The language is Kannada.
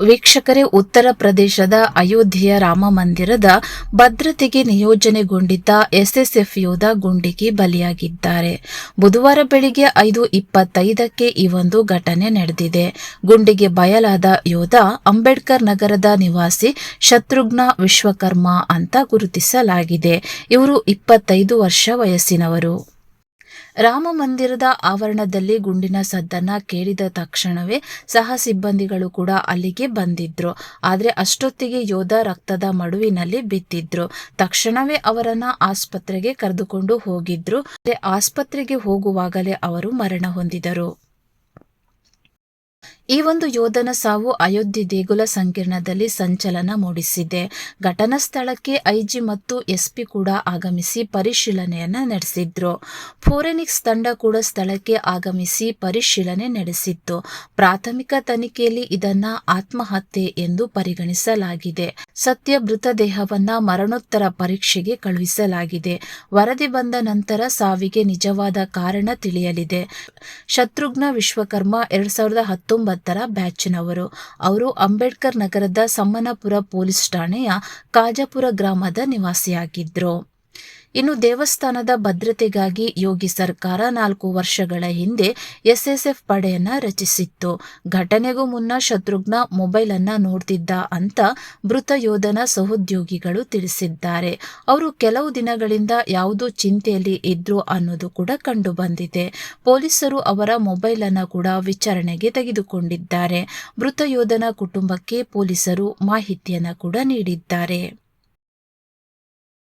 ವೀಕ್ಷಕರೇ, ಉತ್ತರ ಪ್ರದೇಶದ ಅಯೋಧ್ಯೆಯ ರಾಮ ಮಂದಿರದ ಭದ್ರತೆಗೆ ನಿಯೋಜನೆಗೊಂಡಿದ್ದ ಎಸ್ಎಸ್ಎಫ್ ಯೋಧ ಗುಂಡಿಗೆ ಬಲಿಯಾಗಿದ್ದಾರೆ. ಬುಧವಾರ ಬೆಳಿಗ್ಗೆ ಐದು ಇಪ್ಪತ್ತೈದಕ್ಕೆ ಈ ಒಂದು ಘಟನೆ ನಡೆದಿದೆ. ಗುಂಡಿಗೆ ಬಯಲಾದ ಯೋಧ ಅಂಬೇಡ್ಕರ್ ನಗರದ ನಿವಾಸಿ ಶತ್ರುಘ್ನ ವಿಶ್ವಕರ್ಮ ಅಂತ ಗುರುತಿಸಲಾಗಿದೆ. ಇವರು ಇಪ್ಪತ್ತೈದು ವರ್ಷ ವಯಸ್ಸಿನವರು. ರಾಮ ಮಂದಿರದ ಆವರಣದಲ್ಲಿ ಗುಂಡಿನ ಸದ್ದನ್ನ ಕೇಳಿದ ತಕ್ಷಣವೇ ಸಹ ಸಿಬ್ಬಂದಿಗಳು ಕೂಡ ಅಲ್ಲಿಗೆ ಬಂದಿದ್ರು. ಆದ್ರೆ ಅಷ್ಟೊತ್ತಿಗೆ ಯೋಧ ರಕ್ತದ ಮಡುವಿನಲ್ಲಿ ಬಿದ್ದಿದ್ರು. ತಕ್ಷಣವೇ ಅವರನ್ನ ಆಸ್ಪತ್ರೆಗೆ ಕರೆದುಕೊಂಡು ಹೋಗಿದ್ರು. ಆಸ್ಪತ್ರೆಗೆ ಹೋಗುವಾಗಲೇ ಅವರು ಮರಣ ಹೊಂದಿದರು. ಈ ಒಂದು ಯೋಧನ ಸಾವು ಅಯೋಧ್ಯೆ ದೇಗುಲ ಸಂಕೀರ್ಣದಲ್ಲಿ ಸಂಚಲನ ಮೂಡಿಸಿದೆ. ಘಟನಾ ಸ್ಥಳಕ್ಕೆ ಐಜಿ ಮತ್ತು ಎಸ್ಪಿ ಕೂಡ ಆಗಮಿಸಿ ಪರಿಶೀಲನೆಯನ್ನ ನಡೆಸಿದ್ರು. ಫೋರೆನಿಕ್ಸ್ ತಂಡ ಕೂಡ ಸ್ಥಳಕ್ಕೆ ಆಗಮಿಸಿ ಪರಿಶೀಲನೆ ನಡೆಸಿತ್ತು. ಪ್ರಾಥಮಿಕ ತನಿಖೆಯಲ್ಲಿ ಇದನ್ನ ಆತ್ಮಹತ್ಯೆ ಎಂದು ಪರಿಗಣಿಸಲಾಗಿದೆ. ಸತ್ಯ ಮೃತದೇಹವನ್ನ ಮರಣೋತ್ತರ ಪರೀಕ್ಷೆಗೆ ಕಳುಹಿಸಲಾಗಿದೆ. ವರದಿ ಬಂದ ನಂತರ ಸಾವಿಗೆ ನಿಜವಾದ ಕಾರಣ ತಿಳಿಯಲಿದೆ. ಶತ್ರುಘ್ನ ವಿಶ್ವಕರ್ಮ ಎರಡ್ ಸಾವಿರದ ಹತ್ತೊಂಬತ್ತರ ಬ್ಯಾಚ್ನವರು. ಅವರು ಅಂಬೇಡ್ಕರ್ ನಗರದ ಸಮ್ಮನಪುರ ಪೊಲೀಸ್ ಠಾಣೆಯ ಕಾಜಾಪುರ ಗ್ರಾಮದ ನಿವಾಸಿಯಾಗಿದ್ರು. ಇನ್ನು ದೇವಸ್ಥಾನದ ಭದ್ರತೆಗಾಗಿ ಯೋಗಿ ಸರ್ಕಾರ ನಾಲ್ಕು ವರ್ಷಗಳ ಹಿಂದೆ ಎಸ್ಎಸ್ಎಫ್ ಪಡೆಯನ್ನ ರಚಿಸಿತ್ತು. ಘಟನೆಗೂ ಮುನ್ನ ಶತ್ರುಘ್ನ ಮೊಬೈಲ್ ಅನ್ನ ನೋಡ್ತಿದ್ದ ಅಂತ ಮೃತ ಯೋಧನ ಸಹೋದ್ಯೋಗಿಗಳು ತಿಳಿಸಿದ್ದಾರೆ. ಅವರು ಕೆಲವು ದಿನಗಳಿಂದ ಯಾವುದೋ ಚಿಂತೆಯಲ್ಲಿ ಇದ್ರು ಅನ್ನೋದು ಕೂಡ ಕಂಡು ಬಂದಿದೆ. ಪೊಲೀಸರು ಅವರ ಮೊಬೈಲ್ ಅನ್ನ ಕೂಡ ವಿಚಾರಣೆಗೆ ತೆಗೆದುಕೊಂಡಿದ್ದಾರೆ. ಮೃತ ಯೋಧನ ಕುಟುಂಬಕ್ಕೆ ಪೊಲೀಸರು ಮಾಹಿತಿಯನ್ನ ಕೂಡ ನೀಡಿದ್ದಾರೆ.